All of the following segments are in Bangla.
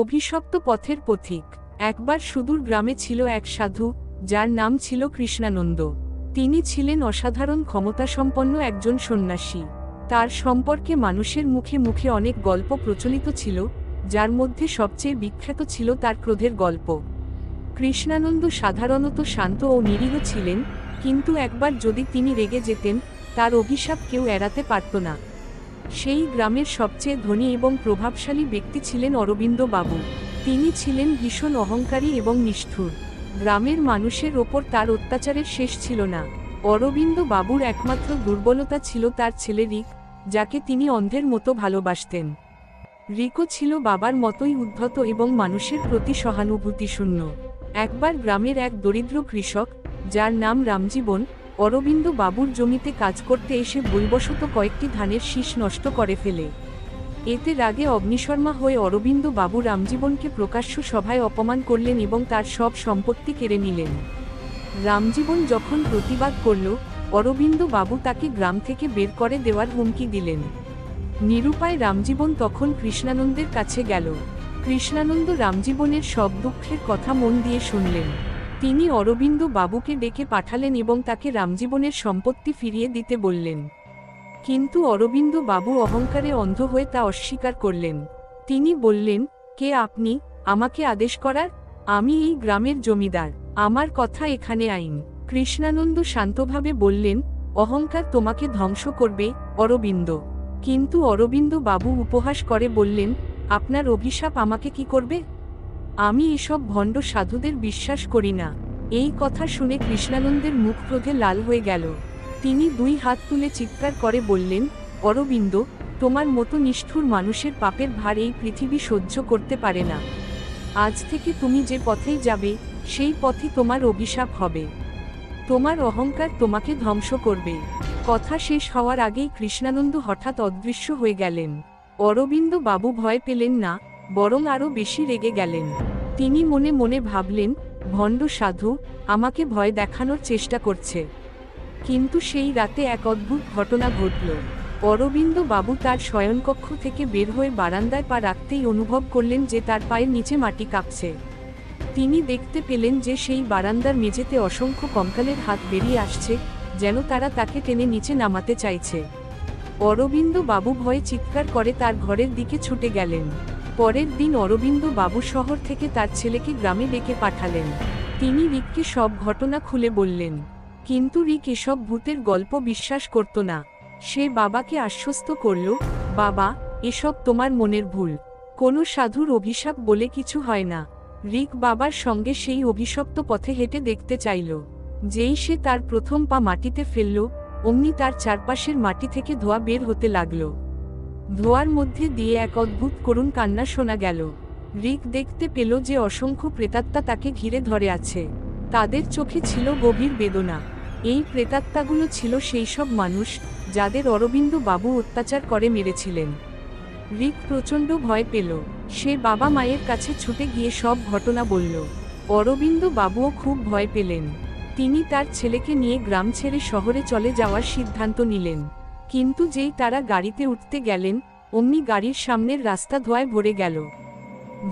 অভিশপ্ত পথের পথিক। একবার সুদূর গ্রামে ছিল এক সাধু, যার নাম ছিল কৃষ্ণানন্দ। তিনি ছিলেন অসাধারণ ক্ষমতাসম্পন্ন একজন সন্ন্যাসী। তার সম্পর্কে মানুষের মুখে মুখে অনেক গল্প প্রচলিত ছিল, যার মধ্যে সবচেয়ে বিখ্যাত ছিল তার ক্রোধের গল্প। কৃষ্ণানন্দ সাধারণত শান্ত ও নিরীহ ছিলেন, কিন্তু একবার যদি তিনি রেগে যেতেন, তার অভিশাপ কেউ এড়াতে পারত না। সেই গ্রামের সবচেয়ে ধনী এবং প্রভাবশালী ব্যক্তি ছিলেন অরবিন্দ বাবু তিনি ছিলেন ভীষণ অহংকারী এবং নিষ্ঠুর। গ্রামের মানুষের ওপর তার অত্যাচারের শেষ ছিল না। অরবিন্দ বাবুর একমাত্র দুর্বলতা ছিল তার ছেলে রিক, যাকে তিনি অন্ধের মতো ভালোবাসতেন। রিকো ছিল বাবার মতোই উদ্ধত এবং মানুষের প্রতি সহানুভূতিশূন্য। একবার গ্রামের এক দরিদ্র কৃষক, যার নাম রামজীবন অরবিন্দ বাবুর জমিতে কাজ করতে এসে ভুলবশত কয়েকটি ধানের শীষ নষ্ট করে ফেলে। এতে রাগে অগ্নিশর্মা হয়ে অরবিন্দ বাবু রামজীবনকে প্রকাশ্য সভায় অপমান করলেন এবং তার সব সম্পত্তি কেড়ে নিলেন। রামজীবন যখন প্রতিবাদ করল অরবিন্দ বাবু তাকে গ্রাম থেকে বের করে দেওয়ার হুমকি দিলেন। নিরুপায় রামজীবন তখন কৃষ্ণানন্দের কাছে গেল। কৃষ্ণানন্দ রামজীবনের সব দুঃখের কথা মন দিয়ে শুনলেন। তিনি অরবিন্দ বাবুকে ডেকে পাঠালেন এবং তাকে রামজীবনের সম্পত্তি ফিরিয়ে দিতে বললেন। কিন্তু অরবিন্দ বাবু অহংকারে অন্ধ হয়ে তা অস্বীকার করলেন। তিনি বললেন, কে আপনি? আমাকে আদেশ করার? আমি এই গ্রামের জমিদার। আমার কথা এখানে আইন। কৃষ্ণানন্দ শান্তভাবে বললেন, অহংকার তোমাকে ধ্বংস করবে, অরবিন্দ। কিন্তু অরবিন্দ বাবু উপহাস করে বললেন, আপনার অভিশাপ আমাকে কি করবে? আমি এসব ভণ্ড সাধুদের বিশ্বাস করি না। এই কথা শুনে কৃষ্ণানন্দের মুখ ক্রোধে লাল হয়ে গেল। তিনি দুই হাত তুলে চিৎকার করে বললেন, অরবিন্দ, তোমার মতো নিষ্ঠুর মানুষের পাপের ভার এই পৃথিবী সহ্য করতে পারে না। আজ থেকে তুমি যে পথেই যাবে, সেই পথে তোমার অভিশাপ হবে। তোমার অহংকার তোমাকে ধ্বংস করবে। কথা শেষ হওয়ার আগেই কৃষ্ণানন্দ হঠাৎ অদৃশ্য হয়ে গেলেন। অরবিন্দ বাবু ভয় পেলেন না বরং আরও বেশি রেগে গেলেন। তিনি মনে মনে ভাবলেন, ভণ্ড সাধু, আমাকে ভয় দেখানোর চেষ্টা করছে। কিন্তু সেই রাতে এক অদ্ভুত ঘটনা ঘটল। অরবিন্দ বাবু তার শয়নকক্ষ থেকে বের হয়ে বারান্দায় পা রাখতেই অনুভব করলেন যে তার পায়ের নিচে মাটি কাঁপছে। তিনি দেখতে পেলেন যে সেই বারান্দার মেঝেতে অসংখ্য কঙ্কালের হাত বেরিয়ে আসছে, যেন তারা তাকে টেনে নিচে নামাতে চাইছে। অরবিন্দ বাবু ভয়ে চিৎকার করে তার ঘরের দিকে ছুটে গেলেন। পরের দিন অরবিন্দ বাবু শহর থেকে তার ছেলেকে গ্রামে ডেকে পাঠালেন। তিনি রিককে সব ঘটনা খুলে বললেন। কিন্তু রিক এসব ভূতের গল্প বিশ্বাস করত না। সে বাবাকে আশ্বস্ত করল, বাবা, এসব তোমার মনের ভুল। কোনো সাধুর অভিশাপ বলে কিছু হয় না। রিক বাবার সঙ্গে সেই অভিশপ্ত পথে হেঁটে দেখতে চাইল। যেই সে তার প্রথম পা মাটিতে ফেলল, অমনি তার চারপাশের মাটি থেকে ধোয়া বের হতে লাগল। ধোয়ার মধ্যে দিয়ে এক অদ্ভুত করুণ কান্না শোনা গেল। রিক দেখতে পেল যে অসংখ্য প্রেতাত্মা তাকে ঘিরে ধরে আছে। তাদের চোখে ছিল গভীর বেদনা। এই প্রেতাত্মাগুলো ছিল সেই সব মানুষ যাদের অরবিন্দ বাবু অত্যাচার করে মেরেছিলেন। রিক প্রচণ্ড ভয় পেল। সে বাবা মায়ের কাছে ছুটে গিয়ে সব ঘটনা বলল। অরবিন্দ বাবুও খুব ভয় পেলেন। তিনি তার ছেলেকে নিয়ে গ্রাম ছেড়ে শহরে চলে যাওয়ার সিদ্ধান্ত নিলেন। কিন্তু যেই তারা গাড়িতে উঠতে গেলেন, অমনি গাড়ির সামনের রাস্তা ধোয়ায় ভরে গেল।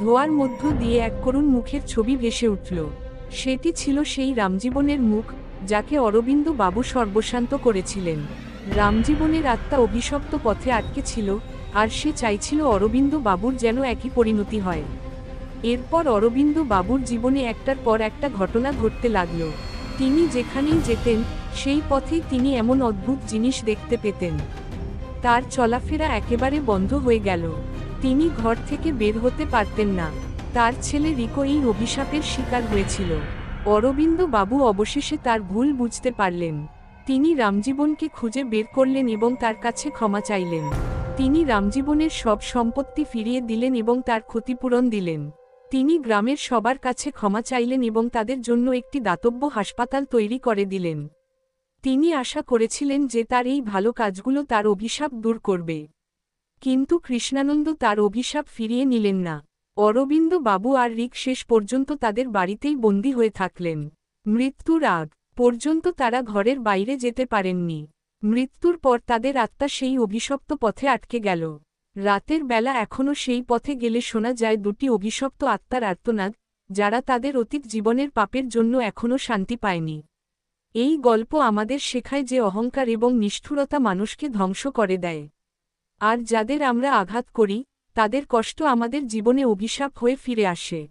ধোয়ার মধ্য দিয়ে এক করুণ মুখের ছবি ভেসে উঠল। সেটি ছিল সেই রামজীবনের মুখ, যাকে অরবিন্দ বাবু সর্বশান্ত করেছিলেন। রামজীবনের আত্মা অভিশপ্ত পথে আটকে ছিল, আর সে চাইছিল অরবিন্দ বাবুর যেন একই পরিণতি হয়। এরপর অরবিন্দ বাবুর জীবনে একটার পর একটা ঘটনা ঘটতে লাগল। তিনি যেখানেই যেতেন সেই পথেই তিনি এমন অদ্ভুত জিনিস দেখতে পেতেন। তার চলাফেরা একেবারে বন্ধ হয়ে গেল। তিনি ঘর থেকে বের হতে পারতেন না। তার ছেলে রিকো এই অভিশাপের শিকার হয়েছিল। অরবিন্দ বাবু অবশেষে তার ভুল বুঝতে পারলেন। তিনি রামজীবনকে খুঁজে বের করলেন এবং তার কাছে ক্ষমা চাইলেন। তিনি রামজীবনের সব সম্পত্তি ফিরিয়ে দিলেন এবং তার ক্ষতিপূরণ দিলেন। তিনি গ্রামের সবার কাছে ক্ষমা চাইলেন এবং তাদের জন্য একটি দাতব্য হাসপাতাল তৈরি করে দিলেন। তিনি আশা করেছিলেন যে তার এই ভালো কাজগুলো তার অভিশাপ দূর করবে। কিন্তু কৃষ্ণানন্দ তার অভিশাপ ফিরিয়ে নিলেন না। অরবিন্দ বাবু আর রিক শেষ পর্যন্ত তাদের বাড়িতেই বন্দী হয়ে থাকলেন। মৃত্যুর আগ পর্যন্ত তারা ঘরের বাইরে যেতে পারেননি। মৃত্যুর পর তাদের আত্মা সেই অভিশপ্ত পথে আটকে গেল। রাতের বেলা এখনও সেই পথে গেলে শোনা যায় দুটি অভিশপ্ত আত্মার আর্তনাদ, যারা তাদের অতীত জীবনের পাপের জন্য এখনও শান্তি পায়নি। এই গল্প আমাদের শেখায় যে অহংকার এবং নিষ্ঠুরতা মানুষকে ধ্বংস করে দেয়। আর যাদের আমরা আঘাত করি, তাদের কষ্ট আমাদের জীবনে অভিশাপ হয়ে ফিরে আসে।